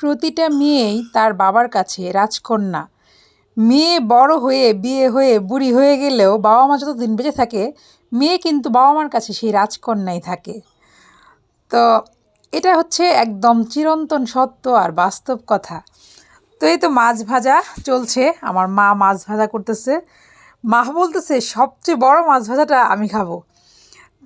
প্রতিটা মেয়েই তার বাবার কাছে রাজকন্যা। মেয়ে বড় হয়ে, বিয়ে হয়ে, বুড়ি হয়ে গেলেও বাবা মা যতদিন বেঁচে থাকে, মেয়ে কিন্তু বাবা মার কাছে সেই রাজকন্যাই থাকে। তো এটা হচ্ছে একদম চিরন্তন সত্য আর বাস্তব কথা। তো এই তো মাছ ভাজা চলছে, আমার মা মাছ ভাজা করতেছে। মা বলতেছে, সবচেয়ে বড় মাছ ভাজাটা আমি খাব।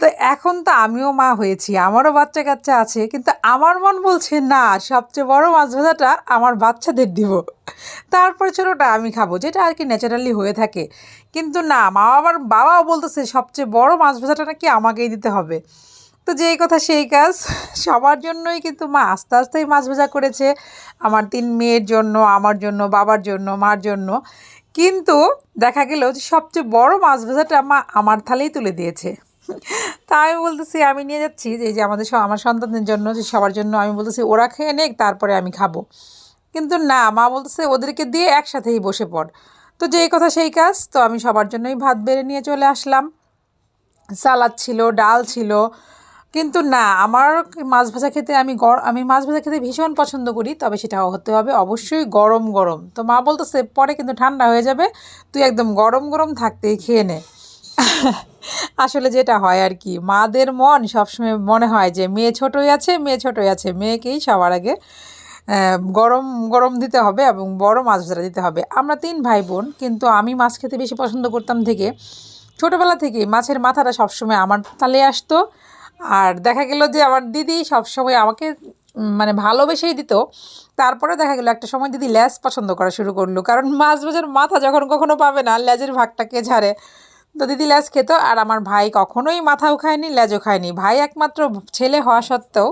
তো এখন তো আমিও মা হয়েছি, আমারও বাচ্চা কাচ্চা আছে, কিন্তু আমার মন বলছে, না, সবচেয়ে বড় মাছ ভাজাটা আমার বাচ্চাদের দিব। তারপরে ছোটোটা, আমি খাব। যেটা আর কি ন্যাচারালি হয়ে থাকে। কিন্তু না মা বাবার বাবাও বলতেছে, সবচেয়ে বড় মাছ ভাজাটা নাকি আমাকেই দিতে হবে। তো যেই কথা সেই কাজ, সবার জন্যই কিন্তু মা আস্তে আস্তেই মাছ ভাজা করেছে, আমার তিন মেয়ের জন্য, আমার জন্য, বাবার জন্য, মার জন্য। কিন্তু দেখা গেল যে সবচেয়ে বড় মাছ ভাজাটা মা আমার থালেই তুলে দিয়েছে। তা আমি বলতেছি, আমি নিয়ে যাচ্ছি যে যে আমাদের আমার সন্তানদের জন্য, যে সবার জন্য আমি বলতেছি, ওরা খেয়ে নেক, তারপরে আমি খাব। কিন্তু না, মা বলতেছে, ওদেরকে দিয়ে একসাথেই বসে পড়। তো যেই কথা সেই কাজ, তো আমি সবার জন্যই ভাত বেড়ে নিয়ে চলে আসলাম। সালাদ ছিল, ডাল ছিল। কিন্তু না, আমার মাছ ভাজা খেতে আমি গর, আমি মাছ ভাজা খেতে ভীষণ পছন্দ করি, তবে সেটা হতে হবে অবশ্যই গরম গরম। তো মা বলতেছে, পরে কিন্তু ঠান্ডা হয়ে যাবে, তুই একদম গরম গরম থাকতেই খেয়ে নে। আসলে যেটা হয় আর কি, মাদের মন সবসময় মনে হয় যে মেয়ে ছোটোই আছে, মেয়ে ছোটোই আছে। মেয়েকেই সবার আগে গরম গরম দিতে হবে এবং বড় মাছ ভাজা দিতে হবে। আমরা তিন ভাই বোন কিন্তু আমি মাছ খেতে বেশি পছন্দ করতাম থেকে ছোটোবেলা থেকে মাছের মাথাটা সবসময় আমার তালে আসতো। আর দেখা গেল যে আমার দিদি সবসময় আমাকে মানে ভালোবেসেই দিত। তারপরে দেখা গেলো একটা সময় দিদি ল্যাজ পছন্দ করা শুরু করল। কারণ মাছ ভাজার মাথা যখন কখনো পাবে না ল্যাজের ভাগটাকে ঝাড়ে? তো দিদি ল্যাজ খেত, আর আমার ভাই কখনোই মাথাও খায়নি ল্যাজও খায়নি। ভাই একমাত্র ছেলে হওয়া সত্ত্বেও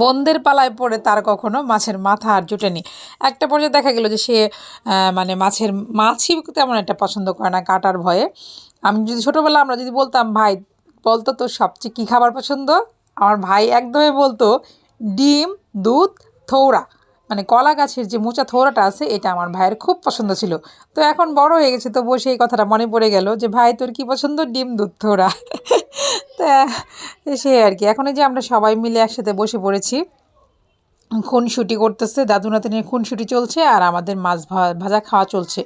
বন্দের পালায় পড়ে, তার কখনো মাছের মাথা আর জুটেনি। একটা পর্যায়ে দেখা গেলো যে সে মানে মাছের মাছই তেমন একটা পছন্দ করে না কাটার ভয়ে। আমি যদি ছোটোবেলা আমরা যদি বলতাম, ভাই, বলতো তোর সবচেয়ে কী খাবার পছন্দ? আমার ভাই একদমই বলতো, ডিম, দুধ, থৌড়া। মানে কলা গাছের যে মোচা থোড়াটা আছে, এটা আমার ভাইয়ের খুব পছন্দ ছিল। তো এখন বড় হয়ে গেছে তো বসে এই কথাটা মনে পড়ে গেল যে, ভাই, তোর কি পছন্দ? ডিম দুধ থোড়া? তা, সে আর কি। এখন এই যে আমরা সবাই মিলে একসাথে বসে পড়েছি, খুনসুটি করতেছে দাদু নাতিনের খুনসুটি চলছে, আর আমাদের মাছ ভাজা খাওয়া চলছে।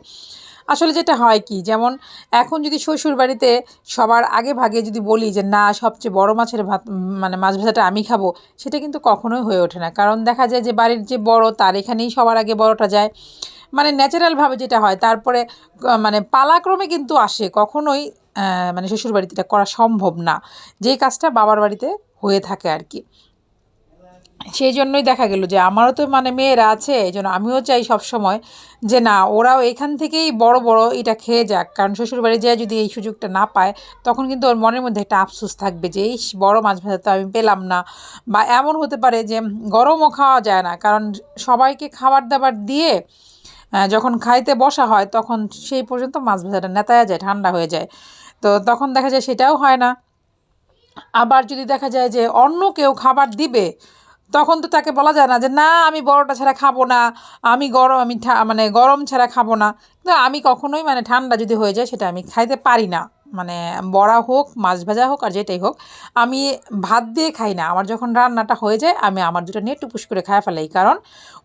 আসলে যেটা হয় কি, যেমন এখন যদি শ্বশুর বাড়িতে সবার আগে ভাগে যদি বলি যে, না, সবচেয়ে বড় মাছের ভাত মানে মাছ ভাজাটা আমি খাব, সেটা কিন্তু কখনোই হয়ে ওঠে না। কারণ দেখা যায় যে, বাড়ির যে বড় তার এখানেই সবার আগে বড়টা যায়। মানে ন্যাচারালভাবে যেটা হয়, তারপরে মানে পালাক্রমে কিন্তু আসে। কখনোই মানে শ্বশুর বাড়িতে এটা করা সম্ভব না। যেই কাজটা বাবার বাড়িতে হয়ে থাকে আর কি। সেই জন্যই দেখা গেল যে আমারও তো মানে মেয়েরা আছে, এই জন্য আমিও চাই সব সময় যে না, ওরাও এখান থেকেই বড় বড় এটা খেয়ে যাক। কারণ শ্বশুরবাড়ি যায় যদি এই সুযোগটা না পায়, তখন কিন্তু ওর মনের মধ্যে একটা আফসোস থাকবে যে এই বড় মাছ ভাজা তো আমি পেলাম না। বা এমন হতে পারে যে, গরমও খাওয়া যায় না। কারণ সবাইকে খাবার দাবার দিয়ে যখন খাইতে বসা হয়, তখন সেই পর্যন্ত মাছ ভাজাটা নেতায়া যায়, ঠান্ডা হয়ে যায়। তো তখন দেখা যায় সেটাও হয় না। আবার যদি দেখা যায় যে অন্য কেউ খাবার দিবে তখন তো তাকে বলা যায় না যে, না, আমি বড়টা ছাড়া খাব না, আমি গরম, আমি মানে গরম ছাড়া খাব না। কিন্তু আমি কখনোই মানে ঠান্ডা যদি হয়ে যায় সেটা আমি খাইতে পারি না। মানে বড়া হোক, মাছ ভাজা হোক আর যেটাই হোক, আমি ভাত দিয়ে খাই না। আমার যখন রান্নাটা হয়ে যায়, আমি আমার দুটো নিয়ে টুপুস করে খায় ফেলাই। কারণ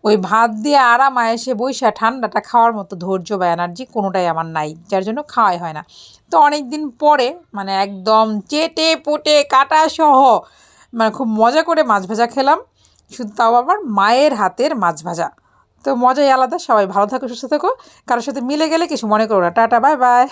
ওই ভাত দিয়ে আরাম এসে বৈশা ঠান্ডাটা খাওয়ার মতো ধৈর্য বা এনার্জি কোনোটাই আমার নাই, যার জন্য খাওয়াই হয় না। তো অনেক দিন পরে মানে একদম চেটে পুটে কাটা সহ মানে খুব মজা করে মাছ ভাজা খেলাম। শুধু তাও আবার মায়ের হাতের মাছ ভাজা। তো মজাই আলাদা, সবাই ভালো থাকো, সুস্থ থাকো। কারোর সাথে মিলে গেলে কিছু মনে করো না। Tata, bye bye.